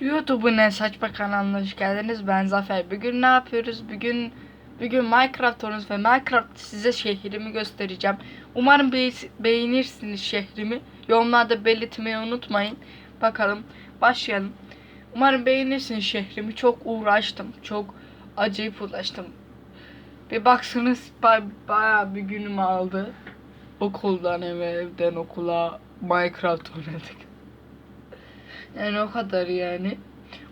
YouTube'un en saçma kanalına hoş geldiniz. Ben Zafer. Bugün ne yapıyoruz? Bugün bugün Minecraft oynuyoruz ve Minecraft size şehrimi göstereceğim. Umarım be- beğenirsiniz şehrimi. Yorumlarda belirtmeyi unutmayın. Bakalım başlayalım. Umarım beğenirsiniz şehrimi. Çok uğraştım. Çok acayip uğraştım. Bir baksanız ba- bayağı bir günümü aldı. Okuldan eve, evden okula Minecraft oynadık. Yani o kadar yani.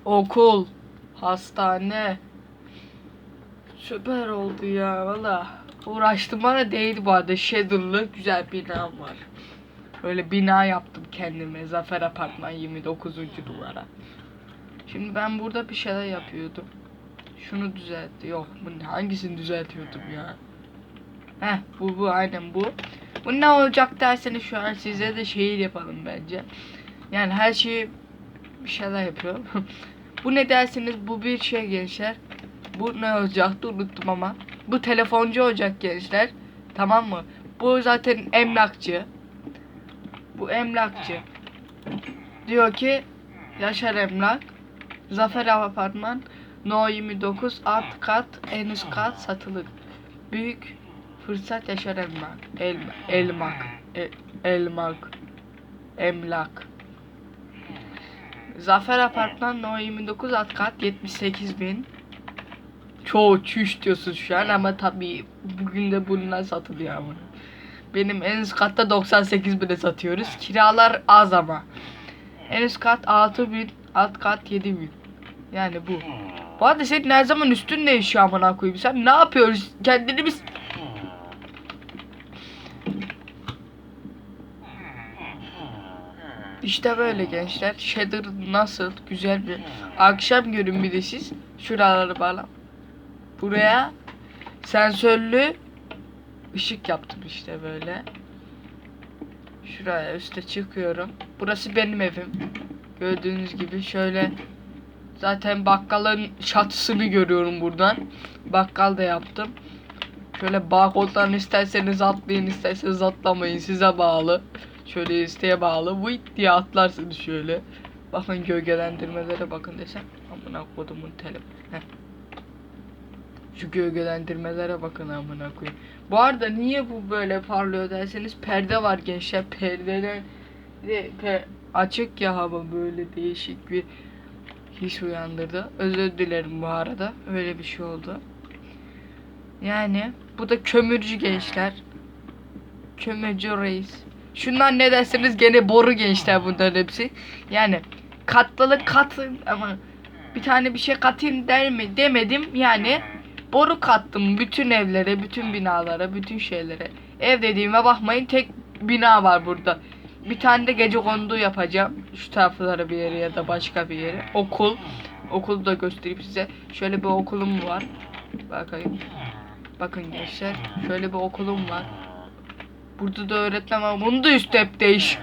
Okul, hastane. Süper oldu ya valla. Uğraştım bana değdi bu arada. Shader'lı güzel binam var. Böyle bina yaptım kendime. Zafer Apartman 29. duvara. Şimdi ben burada bir şeyler yapıyordum. Şunu düzeltti. Yok hangisini düzeltiyordum ya? Heh bu bu aynen bu. Bu ne olacak derseniz şu an size de şehir yapalım bence. Yani her şeyi bir şeyler yapıyor. bu ne dersiniz bu bir şey gençler. Bu ne olacaktı unuttum ama. Bu telefoncu olacak gençler. Tamam mı? Bu zaten emlakçı. Bu emlakçı. Diyor ki Yaşar Emlak Zafer Apartman No 29 alt kat en üst kat satılık. Büyük fırsat Yaşar Emlak. Elma, elmak. E- elmak. Emlak. Zafer Apartman No 29 alt kat 78 bin. Çoğu çüş diyorsun şu an ama tabii bugün de bundan satılıyor ama. Benim en üst katta 98 bine satıyoruz. Kiralar az ama. En üst kat 6 bin, alt kat 7 bin. Yani bu. Bu arada senin her zaman üstün değişiyor amına koyayım. Sen ne yapıyoruz? Kendini biz... İşte böyle gençler. Shader nasıl? Güzel bir akşam görün bir siz. Şuraları bağla. Buraya sensörlü ışık yaptım işte böyle. Şuraya üste çıkıyorum. Burası benim evim. Gördüğünüz gibi şöyle zaten bakkalın çatısını görüyorum buradan. Bakkal da yaptım. Şöyle balkondan isterseniz atlayın isterseniz atlamayın size bağlı. Şöyle isteğe bağlı. Vıt diye atlarsınız şöyle. Bakın gölgelendirmelere bakın desem. Amına kodumun telefonu. Şu gölgelendirmelere bakın amına koyayım. Bu arada niye bu böyle parlıyor derseniz perde var gençler. Perdeler de pe- açık ya hava böyle değişik bir his uyandırdı. Özür dilerim bu arada. Öyle bir şey oldu. Yani bu da kömürcü gençler. Kömürcü reis. Şunlar ne derseniz gene boru gençler bunların hepsi. Yani katlalı katın ama bir tane bir şey katayım der mi demedim yani boru kattım bütün evlere, bütün binalara, bütün şeylere. Ev dediğime bakmayın tek bina var burada. Bir tane de gece kondu yapacağım. Şu taraflara bir yere ya da başka bir yere. Okul. Okulu da göstereyim size. Şöyle bir okulum var. Bakayım. Bakın gençler. Şöyle bir okulum var. Burada da öğretmen var. Bunu da üstü hep değiş.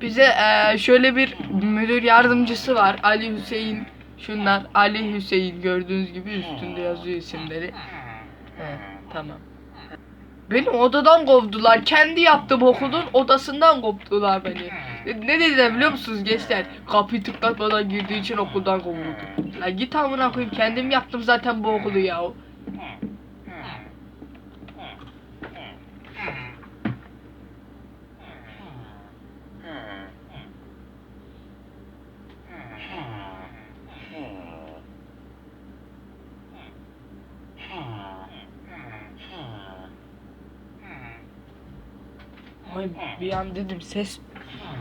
Bize eee, şöyle bir müdür yardımcısı var. Ali Hüseyin. Şunlar Ali Hüseyin gördüğünüz gibi üstünde yazıyor isimleri. He, tamam. Beni odadan kovdular. Kendi yaptığım okulun odasından kovdular beni. E, Ne dediler biliyor musunuz gençler? Kapıyı tıklatmadan girdiği için okuldan kovuldu. La git amına koyayım. Kendim yaptım zaten bu okulu ya. Ay bir an dedim ses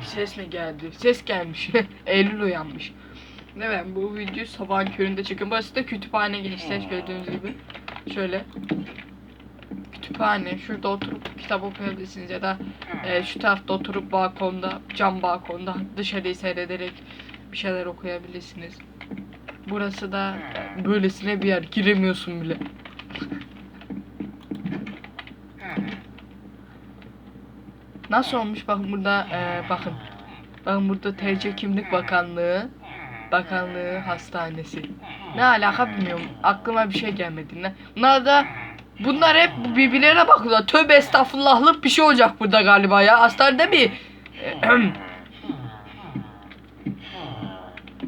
ses mi geldi? Ses gelmiş. Eylül uyanmış. Evet bu video sabahın köründe çıkın. Burası da kütüphane gençler gördüğünüz gibi. Şöyle. Kütüphane. Şurada oturup kitap okuyabilirsiniz ya da e, şu tarafta oturup balkonda, cam balkonda dışarıyı seyrederek bir şeyler okuyabilirsiniz. Burası da böylesine bir yer. Giremiyorsun bile. Nasıl olmuş bakın burada e, bakın. Bakın burada TC Kimlik Bakanlığı Bakanlığı Hastanesi. Ne alaka bilmiyorum. Aklıma bir şey gelmedi. Ne? Bunlar da bunlar hep birbirlerine bakıyorlar. Tövbe estağfurullahlık bir şey olacak burada galiba ya. Hastanede mi?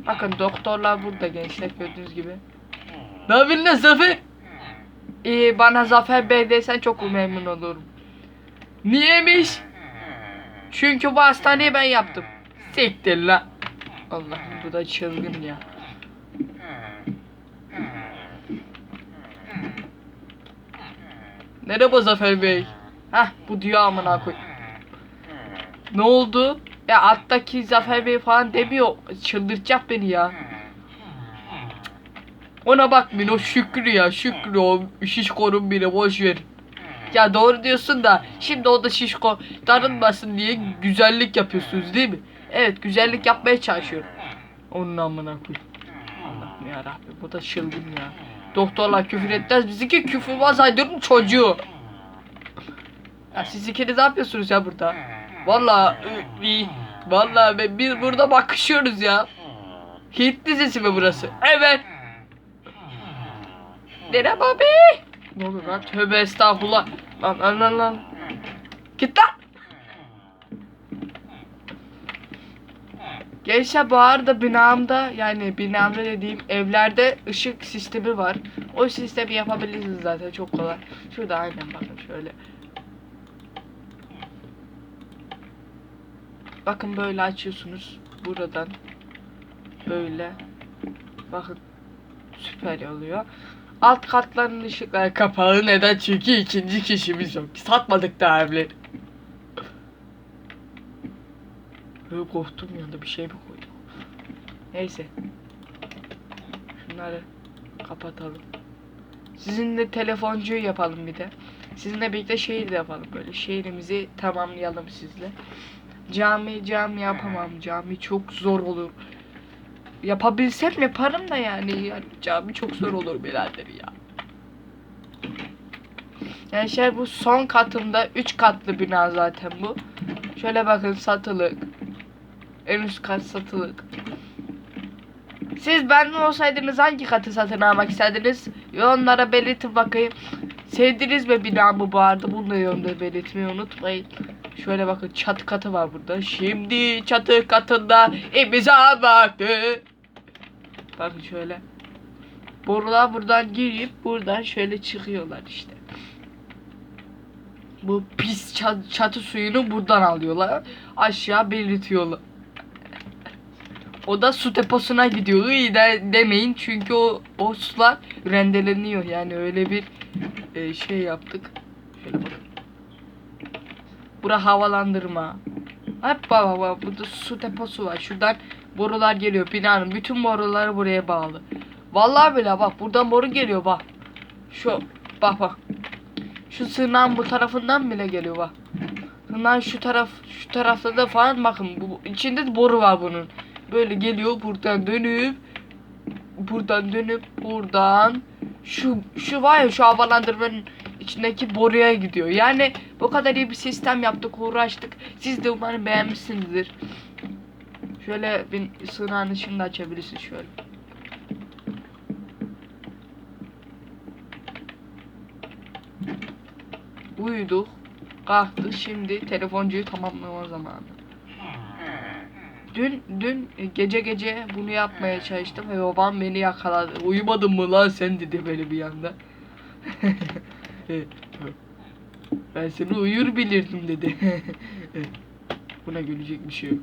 Bakın doktorlar burada gençler gördüğünüz gibi. Ne yapıyorsun Zafer? İyi bana Zafer Bey desen çok memnun olurum. Niyemiş? Çünkü bu hastaneyi ben yaptım. Siktir lan. Allah'ım bu da çılgın ya. Merhaba Zafer Bey. Hah bu diyor amına koy. Ne oldu? Ya alttaki Zafer Bey falan demiyor. Çıldırtacak beni ya. Ona bakmayın o Şükrü ya Şükrü o şişkonun biri boş ver. Ya doğru diyorsun da şimdi o da şişko darılmasın diye güzellik yapıyorsunuz değil mi? Evet güzellik yapmaya çalışıyorum. Onun amına koy. Allah'ım yarabbim bu da çılgın ya. Doktorlar küfür etmez bizimki küfürbaz aydırın çocuğu. Ya siz ikiniz ne yapıyorsunuz ya burada? Vallahi be- biz burada bakışıyoruz ya. Hint dizisi mi burası? Evet. Merhaba abi. Ne oluyor lan? Tövbe estağfurullah. Lan lan lan lan. Git lan. Gençler bu arada binamda yani binamda dediğim evlerde ışık sistemi var. O sistemi yapabilirsiniz zaten çok kolay. Şurada aynen bakın şöyle. Bakın böyle açıyorsunuz buradan. Böyle. Bakın süper oluyor. Alt katların ışıkları kapalı. Neden? Çünkü ikinci kişimiz yok. Satmadık da evleri. Böyle korktum yanında bir şey mi koydum? Neyse. Şunları kapatalım. Sizinle telefoncuyu yapalım bir de. Sizinle birlikte şehir de yapalım böyle. Şehrimizi tamamlayalım sizle. Cami cami yapamam. Cami çok zor olur. Yapabilsem yaparım da yani. cami çok zor olur birader ya. Yani şey bu son katımda 3 katlı bina zaten bu. Şöyle bakın satılık. En üst kat satılık. Siz benden olsaydınız hangi katı satın almak isterdiniz? Yorumlara belirtin bakayım. Sevdiniz mi binamı bu arada? Bunu da yorumda belirtmeyi unutmayın. Şöyle bakın çatı katı var burada. Şimdi çatı katında imza vakti. Bakın şöyle. Borular buradan girip buradan şöyle çıkıyorlar işte. Bu pis ça- çatı suyunu buradan alıyorlar. Aşağı belirtiyorlar. O da su deposuna gidiyor. İyi de demeyin çünkü o, o sular rendeleniyor. Yani öyle bir e, şey yaptık. Şöyle bakın. Bura havalandırma. Hep baba burada su deposu var. Şuradan borular geliyor. Binanın bütün boruları buraya bağlı. Vallahi bile bak buradan boru geliyor bak. Şu bak bak. Şu sığınağın bu tarafından bile geliyor bak. Sığınağın şu taraf şu tarafta da falan bakın bu içinde de boru var bunun. Böyle geliyor buradan dönüp buradan dönüp buradan şu şu var ya şu havalandırmanın içindeki boruya gidiyor. Yani bu kadar iyi bir sistem yaptık, uğraştık. Siz de umarım beğenmişsinizdir. Şöyle bir sığınağın ışığını da açabilirsin şöyle. Uyuduk. Kalktık. Şimdi telefoncuyu tamamlama zamanı. Dün dün gece gece bunu yapmaya çalıştım ve babam beni yakaladı. Uyumadın mı lan sen dedi böyle bir yanda. ben seni uyur bilirdim dedi. Buna gülecek bir şey yok.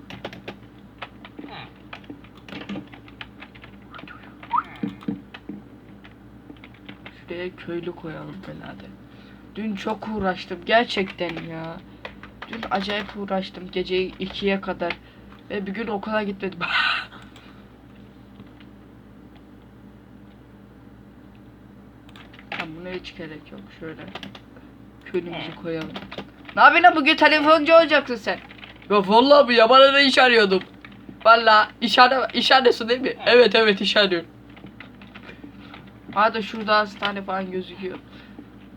Şuraya köylü koyalım belade. Dün çok uğraştım gerçekten ya. Dün acayip uğraştım gece 2'ye kadar. Ve bir gün okula gitmedim. Tamam buna hiç gerek yok. Şöyle köylümüzü koyalım. Ne yapıyorsun lan? bugün telefoncu olacaksın sen? Yok vallahi bu yabana da iş arıyordum. Vallahi iş, ara, iş arıyorsun değil mi? Evet evet iş arıyorum. Hadi şurada hastane falan gözüküyor.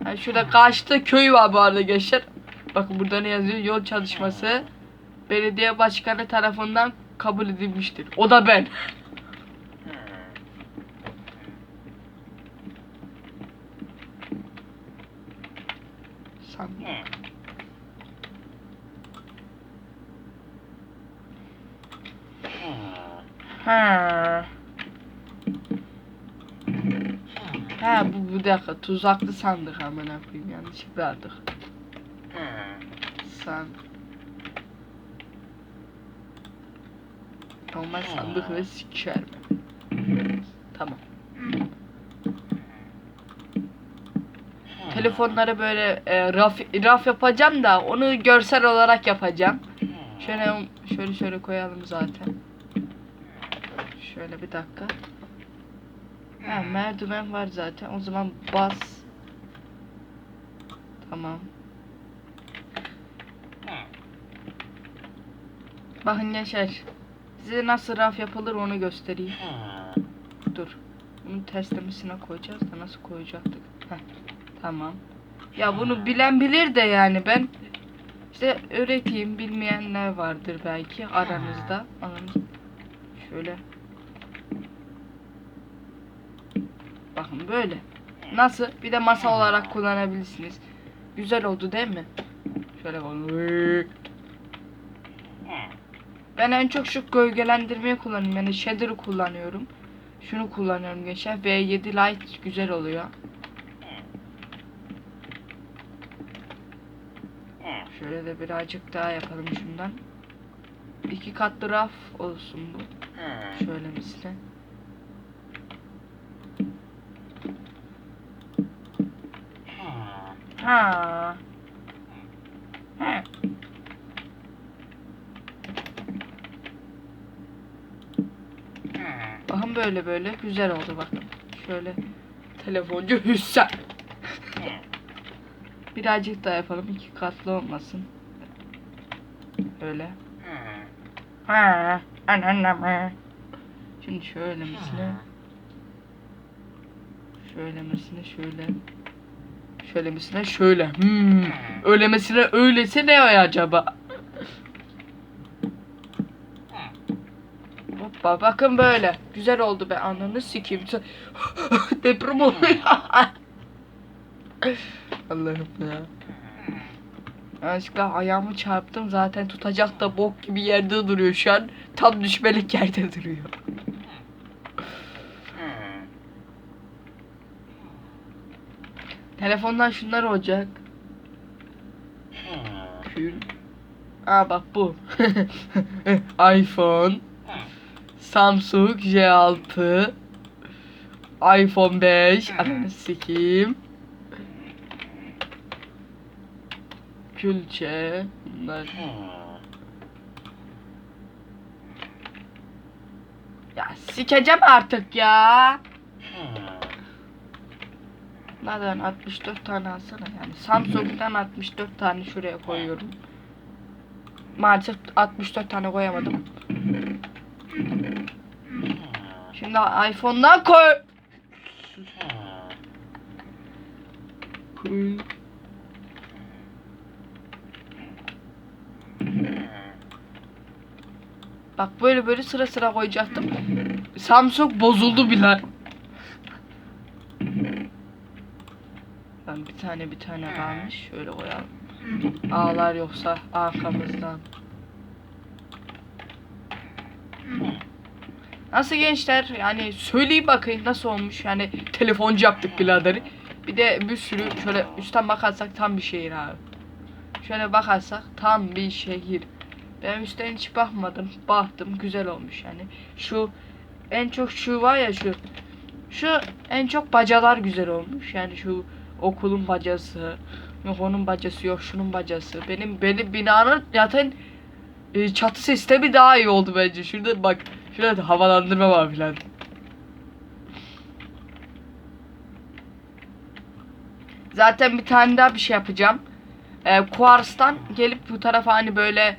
Yani şurada karşıda köy var bu arada gençler. Bakın burada ne yazıyor? Yol çalışması belediye başkanı tarafından kabul edilmiştir. O da ben. Sandık. Ha. Ha bu bir dakika tuzaklı sandık amına koyayım yanlışlıkla aldık. San. Normal sandık ve siker mi? Tamam. Telefonlara böyle e, raf, raf yapacağım da onu görsel olarak yapacağım. Şöyle şöyle şöyle koyalım zaten. Şöyle bir dakika. Ha, merdiven var zaten. O zaman bas. Tamam. Bakın gençler. Size nasıl raf yapılır onu göstereyim. Dur. Bunu terslemesine koyacağız da nasıl koyacaktık? Heh, tamam. Ya bunu bilen bilir de yani ben işte öğreteyim bilmeyenler vardır belki aranızda. Aranız şöyle. Bakın böyle. Nasıl? Bir de masa olarak kullanabilirsiniz. Güzel oldu değil mi? Şöyle koyalım. Ben en çok şu gölgelendirmeyi kullanıyorum. Yani shader'ı kullanıyorum. Şunu kullanıyorum gençler. V7 Lite güzel oluyor. Şöyle de birazcık daha yapalım şundan. İki katlı raf olsun bu. Şöyle misle. Ha. Ha. Bakın böyle böyle güzel oldu bakın. Şöyle telefoncu Hüssen. Birazcık daha yapalım iki katlı olmasın. Öyle. Şimdi şöyle misine. Şöyle misine şöyle. Şöyle misine şöyle. Hmm. Öylemesine öylese ne acaba? Hoppa bakın böyle. Güzel oldu be ananı sikeyim. Deprem oluyor. Allah'ım ya. Yanlışlıkla ayağımı çarptım zaten tutacak da bok gibi yerde duruyor şu an. Tam düşmelik yerde duruyor. Telefondan şunlar olacak. Kül. Aa bak bu. iPhone. Samsung J6. iPhone 5. Ananı sikeyim. Külçe. Bunlar. Ya sikeceğim artık ya. Nereden 64 tane alsana yani Samsung'dan 64 tane şuraya koyuyorum. Maalesef 64 tane koyamadım. Şimdi iPhone'dan koy. Bak böyle böyle sıra sıra koyacaktım. Samsung bozuldu bile. Ben bir tane bir tane kalmış. Şöyle koyalım. Ağlar yoksa arkamızdan. Nasıl gençler? Yani söyleyin bakayım nasıl olmuş? Yani telefoncu yaptık biraderi. Bir de bir sürü şöyle üstten bakarsak tam bir şehir abi. Şöyle bakarsak tam bir şehir. Ben üstten hiç bakmadım. Baktım güzel olmuş yani. Şu en çok şu var ya şu. Şu en çok bacalar güzel olmuş. Yani şu okulun bacası. Yok onun bacası yok şunun bacası. Benim benim binanın zaten e, çatı sistemi daha iyi oldu bence. Şurada bak şurada da havalandırma var filan. Zaten bir tane daha bir şey yapacağım. E, Quartz'tan gelip bu tarafa hani böyle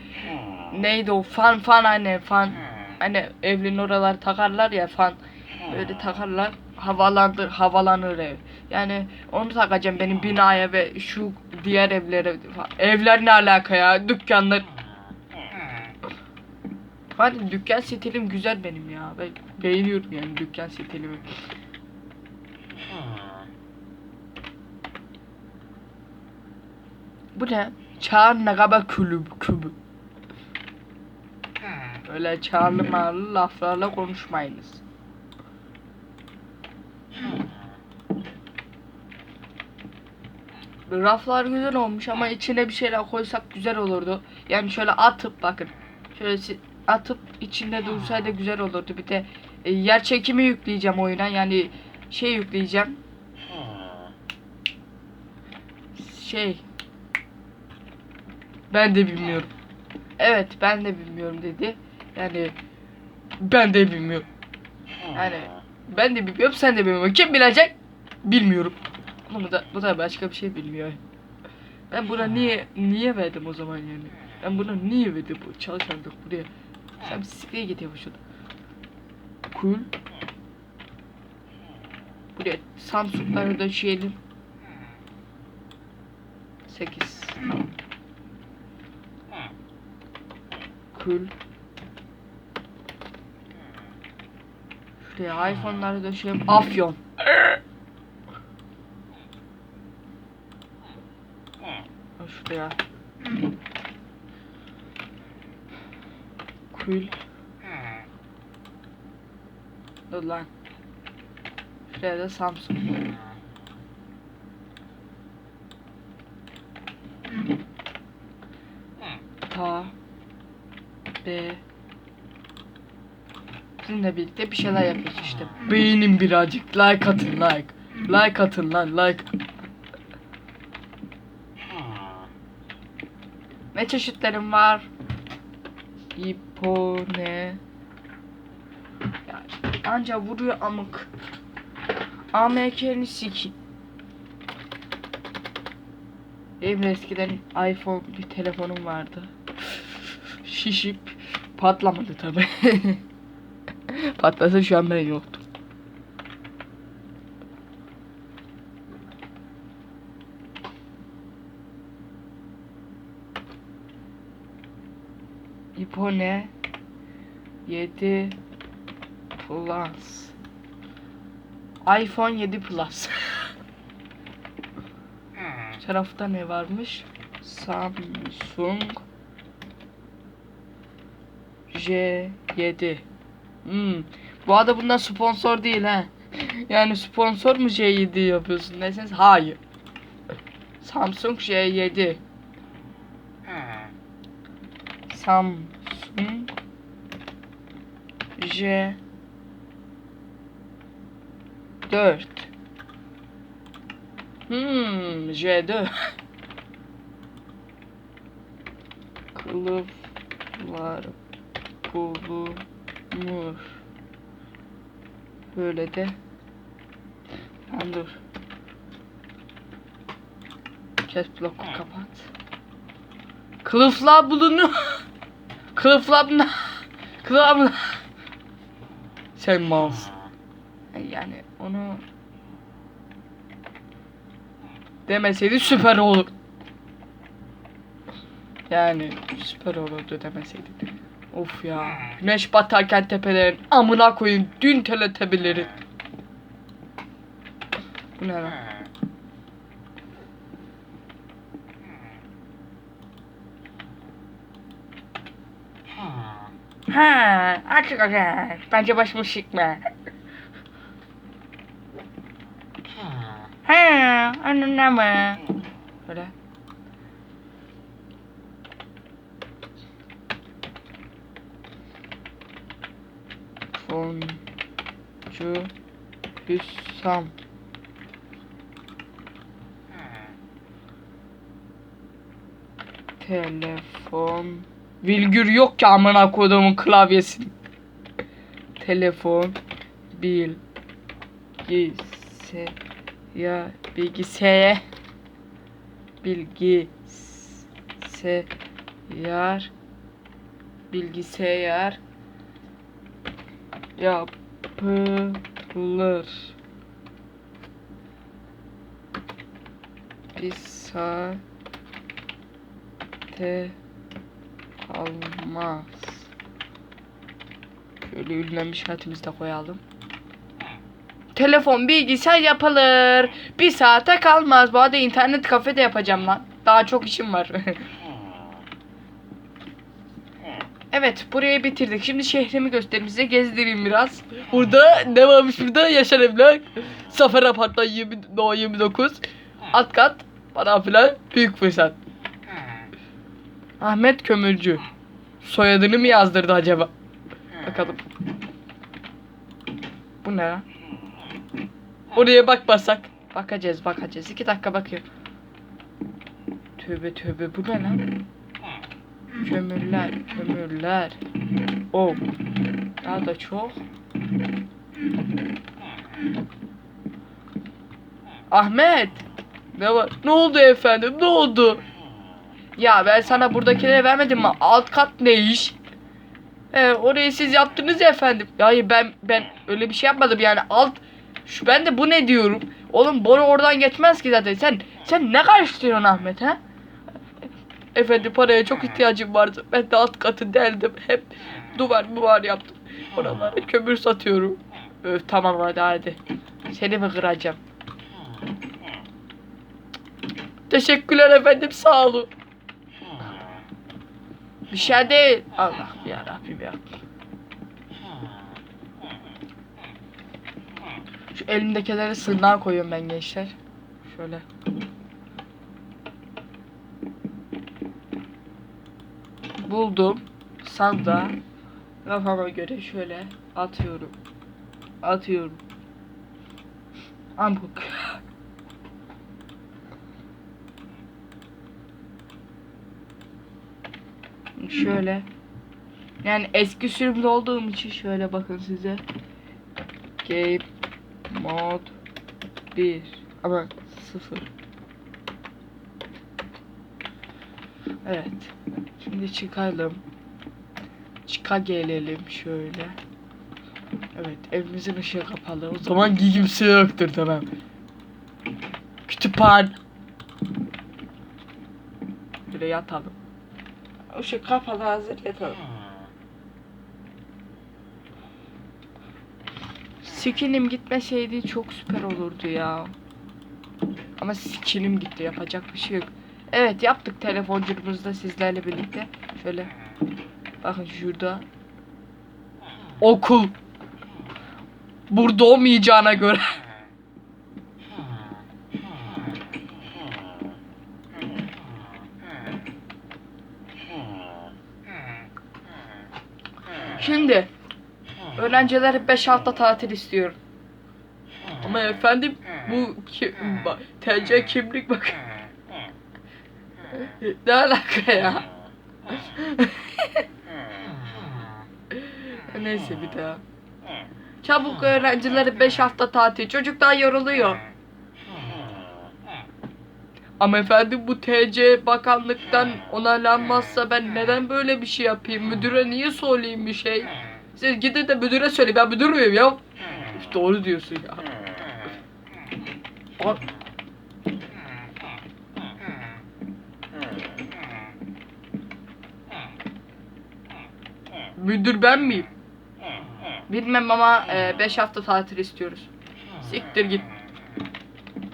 neydi o fan fan hani fan hani evlerin oraları takarlar ya fan böyle takarlar havalandır havalanır ev. Yani onu takacağım benim binaya ve şu diğer evlere evler ne alaka ya dükkanlar Hadi dükkan stilim güzel benim ya. Ben beğeniyorum yani dükkan stilimi. Bu ne? Çağın Nagaba kulübü kübü. Öyle çağrılı mağrılı laflarla konuşmayınız. Raflar güzel olmuş ama içine bir şeyler koysak güzel olurdu. Yani şöyle atıp bakın. Şöyle atıp içinde dursaydı güzel olurdu. Bir de e, yer çekimi yükleyeceğim oyuna. Yani şey yükleyeceğim. Şey. Ben de bilmiyorum. Evet ben de bilmiyorum dedi. Yani ben de bilmiyorum. Yani ben de bilmiyorum sen de bilmiyorsun. Kim bilecek? Bilmiyorum. Ama bu da, bu da başka bir şey bilmiyor. Ben buna niye niye verdim o zaman yani? Ben buna niye verdim bu çalışanlık buraya? Sen bir sikliye git yapışın. Cool. Buraya Samsung'ları da şeyelim. 8. Cool. Şuraya iPhone'ları da şey Afyon. Ha, Şuraya. Cool. Dur lan. Şuraya da Samsung. Ta. B. Sizinle birlikte bir şeyler yapıyoruz işte. Beğenin birazcık. Like atın like. Like atın lan like. Ne çeşitlerim var? İpone. Ya, anca vuruyor amık. AMK'ni siki. Benim de eskiden iPhone bir telefonum vardı. Şişip patlamadı tabi. Patlasa şu an ben yoktum. İpone 7 Plus. iPhone 7 Plus. Tarafta ne varmış? Samsung J7 hmm. Bu arada bundan sponsor değil ha. Yani sponsor mu J7 yapıyorsun? Deseniz hayır. Samsung J7 Samsung J. 4 Hmm J4 Kılıflar bulunur. Böyle de. Lan dur. Kes bloku kapat. Kılıflar bulunur. Kılıflar bulunur Kılıflar Sen malsın yani onu demeseydi süper olur. Yani süper olurdu demeseydi. Of ya. Güneş batarken tepelerin amına koyun dün teletebileri. Bu ne lan? Ha, açık açık. Bence başımı sıkma. Ha, anladın mı? Böyle. Foncu Hüssam Telefon Virgül yok ki amına koyduğumun klavyesi. Telefon bilgise ya bilgisayar bilgisayar bilgisayar yapılır bir saate almaz şöyle ünlenmiş hatimizi de koyalım Telefon, bilgisayar yapılır. Bir saate kalmaz. Bu arada internet kafede yapacağım lan. Daha çok işim var. Evet burayı bitirdik. Şimdi şehrimi göstereyim size gezdireyim biraz. Burada ne varmış burada? Yaşar Emlak. Zafer Apartman 20, No 29. Alt kat falan filan. Büyük fırsat. Ahmet Kömürcü. Soyadını mı yazdırdı acaba? Bakalım. Bu ne ya? Oraya bakmasak. Bakacağız bakacağız. İki dakika bakıyorum. Tövbe tövbe bu ne lan? Kömürler, kömürler. Oh. Daha da çok. Ahmet. Ne var? Ne oldu efendim? Ne oldu? Ya ben sana buradakileri vermedim mi? Alt kat ne iş? Ee, orayı siz yaptınız ya efendim. Hayır, ben ben öyle bir şey yapmadım yani alt şu ben de bu ne diyorum? Oğlum boru oradan geçmez ki zaten. Sen sen ne karıştırıyorsun Ahmet ha? Efendim paraya çok ihtiyacım vardı. Ben de alt katı deldim. Hep duvar duvar yaptım. Oralara kömür satıyorum. Öf tamam hadi hadi. Seni mi kıracağım? Teşekkürler efendim sağ olun. Bir şey değil. Allah ya Rabbim ya. Şu elimdekileri sığınağa koyuyorum ben gençler. Şöyle. Buldum. Sanda. Kafama göre şöyle atıyorum. Atıyorum. Amuk. Şöyle. Yani eski sürümde olduğum için şöyle bakın size. Game mod 1 ama 0. Evet. Şimdi çıkalım. Çıka gelelim şöyle. Evet evimizin ışığı kapalı. O zaman kimse yoktur tamam. Kütüphane. Böyle yatalım. Işık kapalı hazır yatalım. Skinim gitmeseydi çok süper olurdu ya. Ama skinim gitti yapacak bir şey yok. Evet yaptık telefoncumuzda sizlerle birlikte. Şöyle bakın şurada okul burada olmayacağına göre öğrenciler 5 hafta tatil istiyorum. Ama efendim bu ki, TC kimlik bak. ne alaka ya? Neyse bir daha. Çabuk öğrencileri 5 hafta tatil. Çocuklar yoruluyor. Ama efendim bu TC bakanlıktan onaylanmazsa ben neden böyle bir şey yapayım? Müdüre niye söyleyeyim bir şey? Siz gidin de müdüre söyleyin. Ben müdür müyüm ya? Üf, Doğru diyorsun ya. Bak. Müdür ben miyim? Bilmem ama 5 hafta tatil istiyoruz. Siktir git.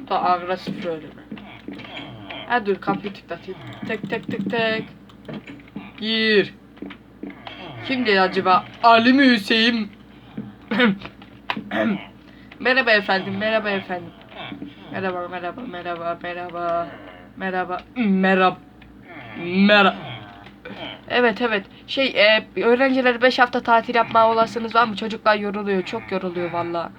Da agresif söyleme. Ha dur kapıyı tıklatayım. Tek tek tek tek. Gir. Kimdi acaba? Ali mi Hüseyin? merhaba efendim, merhaba efendim. Merhaba, merhaba, merhaba, merhaba. Merhaba, merhaba. Merhaba. Evet evet. Şey e, öğrenciler 5 hafta tatil yapma olasınız var mı? Çocuklar yoruluyor. Çok yoruluyor valla.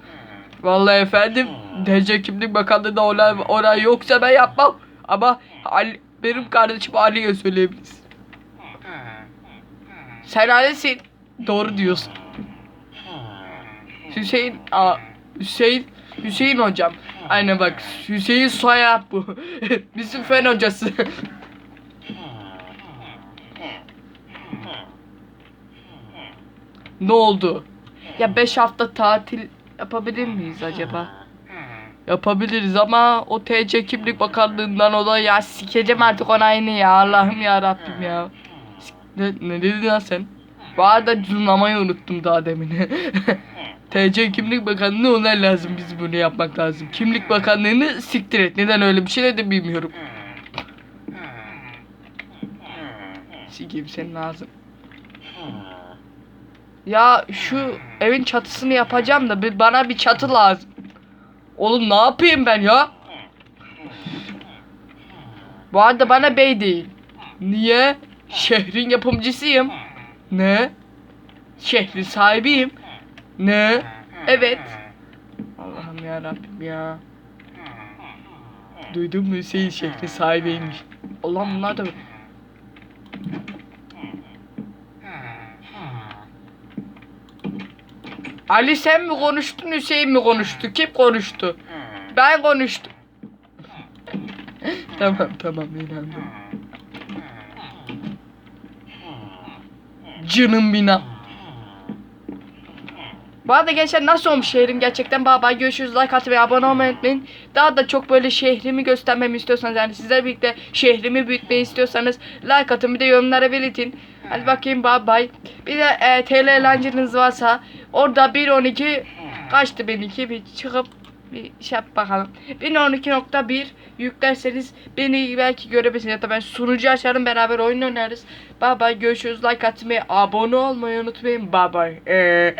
Vallahi efendim. TC Kimlik Bakanlığı'nda olay, olay yoksa ben yapmam. Ama Ali, benim kardeşim Ali'ye söyleyebiliriz. Sen Ali'sin. Doğru diyorsun. Hüseyin, aa, Hüseyin, Hüseyin hocam. Aynen bak Hüseyin soyad bu. Bizim fen hocası. ne oldu? Ya 5 hafta tatil yapabilir miyiz acaba? Yapabiliriz ama o TC kimlik bakanlığından o da ya sikeceğim artık onayını ya Allah'ım ya Rabbim ya. Ne, ne dedin lan sen? Bu arada zoomlamayı unuttum daha demin. TC kimlik bakanlığı ona lazım biz bunu yapmak lazım. Kimlik bakanlığını siktir et. Neden öyle bir şey dedim bilmiyorum. Sikeyim senin ağzın. Ya şu evin çatısını yapacağım da bir, bana bir çatı lazım. Oğlum ne yapayım ben ya? Bu arada bana bey değil. Niye? Şehrin yapımcısıyım. Ne? Şehrin sahibiyim. Ne? Evet. Allah'ım ya Rabbim ya. Duydun mu Hüseyin şehrin sahibiymiş. Allah'ım bunlar da Ali sen mi konuştun Hüseyin mi konuştu? Kim konuştu? Ben konuştum. tamam tamam inandım. Canım bina. Bu arada gençler nasıl olmuş şehrim gerçekten baba görüşürüz like atmayı abone olmayı unutmayın. Daha da çok böyle şehrimi göstermemi istiyorsanız yani sizlerle birlikte şehrimi büyütmeyi istiyorsanız like atın bir de yorumlara belirtin. Hadi bakayım bye bye. Bir de e, TL eğlenceniz varsa orada 1.12 kaçtı benimki bir çıkıp bir şey yap bakalım. 1.12.1 yüklerseniz beni belki görebilirsiniz ya da ben sunucu açarım beraber oyun oynarız. Bye bye görüşürüz like atmayı abone olmayı unutmayın bye bye. Ee...